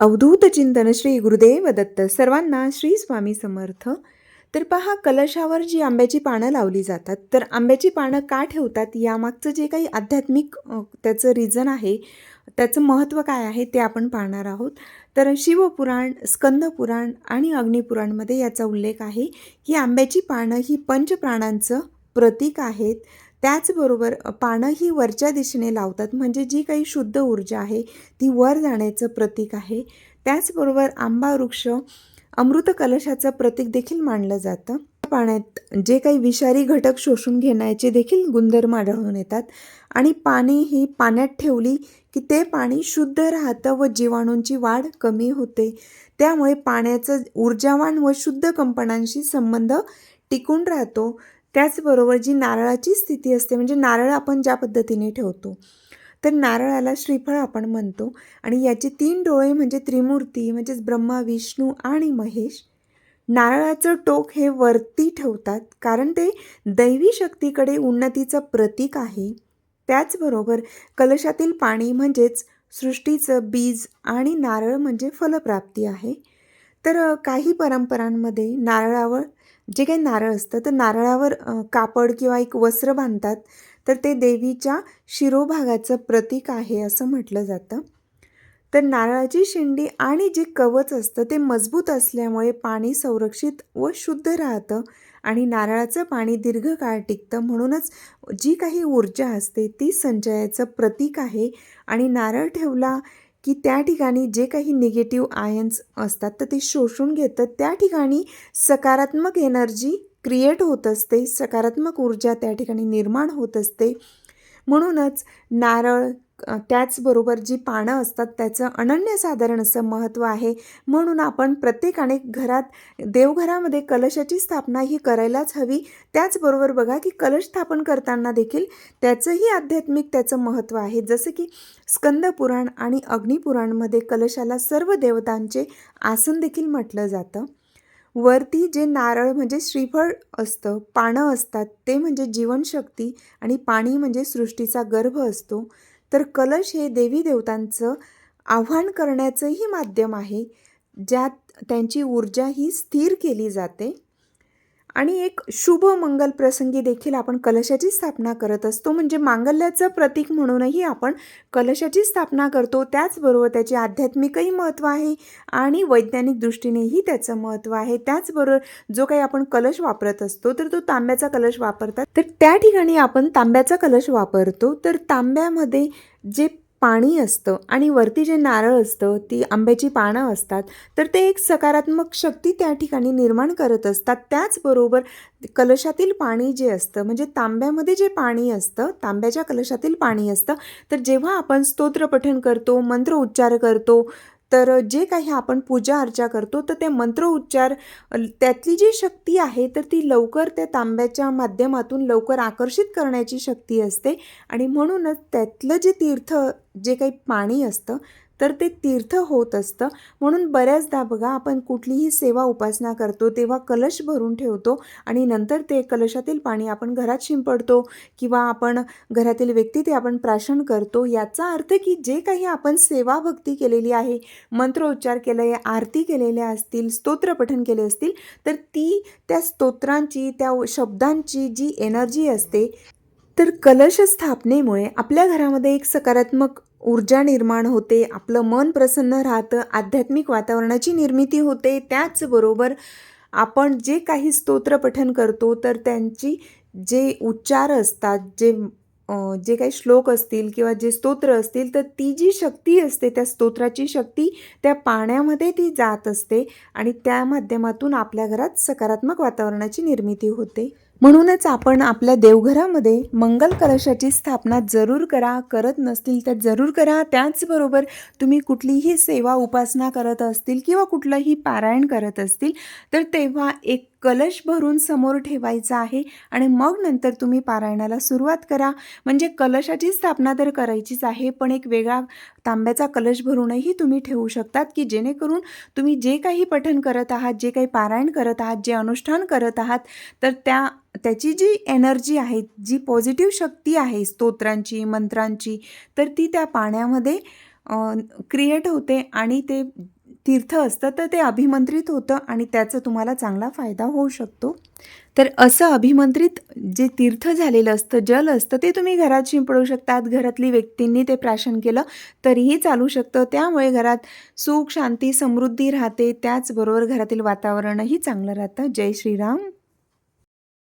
अवधूत चिंतन श्री गुरुदेव दत्त सर्वांना श्री स्वामी समर्थ. तर पहा कलशावर जी आंब्याची पानं लावली जातात तर आंब्याची पानं का ठेवतात? यामागचं जे काही आध्यात्मिक त्याचं रिझन आहे त्याचं महत्त्व काय आहे ते आपण पाहणार आहोत. तर शिवपुराण स्कंदपुराण आणि अग्निपुराणमध्ये याचा उल्लेख आहे की आंब्याची पानं ही पंचप्राणांचं प्रतीक आहेत. त्याचबरोबर पानं ही वरच्या दिशेने लावतात. म्हणजे जी काही शुद्ध ऊर्जा आहे ती वर जाण्याचं प्रतीक आहे. त्याचबरोबर आंबा वृक्ष अमृत कलशाचं प्रतीक देखील मानलं जातं. पाण्यात जे काही विषारी घटक शोषून घेण्याचे देखील गुणधर्म आढळून येतात. आणि पाणी ही पाण्यात ठेवली की ते पाणी शुद्ध राहतं व जीवाणूंची वाढ कमी होते. त्यामुळे पाण्याचं ऊर्जावान व शुद्ध कंपनांशी संबंध टिकून राहतो. त्याचबरोबर जी नारळाची स्थिती असते म्हणजे नारळ आपण ज्या पद्धतीने ठेवतो तर नारळाला श्रीफळ आपण म्हणतो. आणि याचे तीन डोळे म्हणजे त्रिमूर्ती म्हणजेच ब्रह्मा विष्णू आणि महेश नारळाचं टोक हे वरती ठेवतात कारण ते दैवी शक्तीकडे उन्नतीचं प्रतीक आहे. त्याचबरोबर कलशातील पाणी म्हणजेच सृष्टीचं बीज आणि नारळ म्हणजे फलप्राप्ती आहे. तर काही परंपरांमध्ये नारळावर जे काही नारळ असतं तर नारळावर कापड किंवा एक वस्त्र बांधतात. तर ते देवीच्या शिरोभागाचं प्रतीक आहे असं म्हटलं जातं. तर नारळाची शेंडी आणि जे कवच असतं ते मजबूत असल्यामुळे पाणी संरक्षित व शुद्ध राहतं आणि नारळाचं पाणी दीर्घकाळ टिकतं. म्हणूनच जी काही ऊर्जा असते ती संचयाचं प्रतीक आहे. आणि नारळ ठेवला की त्या ठिकाणी जे काही निगेटिव्ह आयन्स असतात तर ते शोषून घेतं त्या ठिकाणी सकारात्मक एनर्जी क्रिएट होत असते सकारात्मक ऊर्जा त्या ठिकाणी निर्माण होत असते. म्हणूनच नारळ त्याचबरोबर जी पानं असतात त्याचं अनन्यसाधारण असं महत्त्व आहे. म्हणून आपण प्रत्येकाने घरात देवघरामध्ये कलशाची स्थापना ही करायलाच हवी. त्याचबरोबर बघा की कलश स्थापन करताना देखील त्याचंही आध्यात्मिक त्याचं महत्त्व आहे. जसं की स्कंदपुराण आणि अग्निपुराणमध्ये कलशाला सर्व देवतांचे आसन देखील म्हटलं जातं. वरती जे नारळ म्हणजे श्रीफळ असतं पानं असतात ते म्हणजे जीवनशक्ती आणि पाणी म्हणजे सृष्टीचा गर्भ असतो. तर कलश हे देवी देवतांचं आव्हान करण्याचंही माध्यम आहे ज्यात त्यांची ऊर्जा ही स्थिर केली जाते. आणि एक शुभ मंगल प्रसंगी देखील आपण कलशाची स्थापना करत असतो. म्हणजे मांगल्याचं प्रतीक म्हणूनही आपण कलशाची स्थापना करतो. त्याचबरोबर त्याचे आध्यात्मिकही महत्त्व आहे आणि वैज्ञानिक दृष्टीनेही त्याचं महत्त्व आहे. त्याचबरोबर जो काही आपण कलश वापरत असतो तर तो तांब्याचा कलश वापरतात. तर त्या ठिकाणी आपण तांब्याचा कलश वापरतो. तर तांब्यामध्ये जे पाणी असतं आणि वरती जे नारळ असतं ती आंब्याची पानं असतात तर ते एक सकारात्मक शक्ती त्या ठिकाणी निर्माण करत असतात. त्याचबरोबर कलशातील पाणी जे असतं म्हणजे तांब्यामध्ये जे पाणी असतं तांब्याच्या कलशातील पाणी असतं तर जेव्हा आपण स्तोत्रपठण करतो मंत्र उच्चार करतो तर जे काही आपण पूजा अर्चा करतो तर ते मंत्र उच्चार त्यातली जी शक्ती आहे तर ती लवकर त्या तांब्याच्या माध्यमातून लवकर आकर्षित करण्याची शक्ती असते. आणि म्हणूनच त्यातलं जे तीर्थ जे काही पाणी असतं तर ते तीर्थ होत असतं. म्हणून बऱ्याचदा बघा आपण कुठलीही सेवा उपासना करतो तेव्हा कलश भरून ठेवतो आणि नंतर ते कलशातील पाणी आपण घरात शिंपडतो किंवा आपण घरातील व्यक्ती ते आपण प्राशन करतो. याचा अर्थ की जे काही आपण सेवा भक्ती केलेली आहे मंत्रोच्चार केले आरती केलेल्या असतील स्तोत्रपठन केले असतील तर ती त्या स्तोत्रांची त्या शब्दांची जी एनर्जी असते तर कलश स्थापनेमुळे आपल्या घरामध्ये एक सकारात्मक ऊर्जा निर्माण होते आपलं मन प्रसन्न राहतं आध्यात्मिक वातावरणाची निर्मिती होते त्याचबरोबर आपण जे काही स्तोत्र पठन करतो तर त्यांची जे उच्चार असतात जे जे काही श्लोक असतील किंवा जे स्तोत्र असतील तर ती जी शक्ती असते त्या स्तोत्राची शक्ती त्या पाण्यामध्ये ती जात असते आणि त्या माध्यमातून आपल्या घरात सकारात्मक वातावरणाची निर्मिती होते. म्हणूनच आपण आपल्या देवघरामध्ये मंगल कलशाची स्थापना जरूर करा करत नसतील तर जरूर करा. त्याचबरोबर तुम्ही कुठलीही सेवा उपासना करत असतील किंवा कुठलंही पारायण करत असतील तर तेव्हा एक कलश भरून समोर ठेवायचा आहे आणि मग नंतर तुम्ही पारायणाला सुरुवात करा. म्हणजे कलशाची स्थापना तर करायचीच आहे पण एक वेगळा तांब्याचा कलश भरूनही तुम्ही ठेवू शकतात की जेणेकरून तुम्ही जे काही पठण करत आहात जे काही पारायण करत आहात जे अनुष्ठान करत आहात तर त्या त्याची जी एनर्जी आहे जी पॉझिटिव्ह शक्ती आहे स्तोत्रांची मंत्रांची तर ती त्या पाण्यामध्ये क्रिएट होते आणि ते तीर्थ असतं तर ते अभिमंत्रित होतं आणि त्याचा तुम्हाला चांगला फायदा होऊ शकतो. तर असं अभिमंत्रित जे तीर्थ झालेलं असतं जल असतं ते तुम्ही घरात शिंपडू शकतात. घरातली व्यक्तींनी ते प्राशन केलं तरीही चालू शकतं. त्यामुळे घरात सुख शांती समृद्धी राहते. त्याचबरोबर घरातील वातावरणही चांगलं राहतं. जय श्रीराम.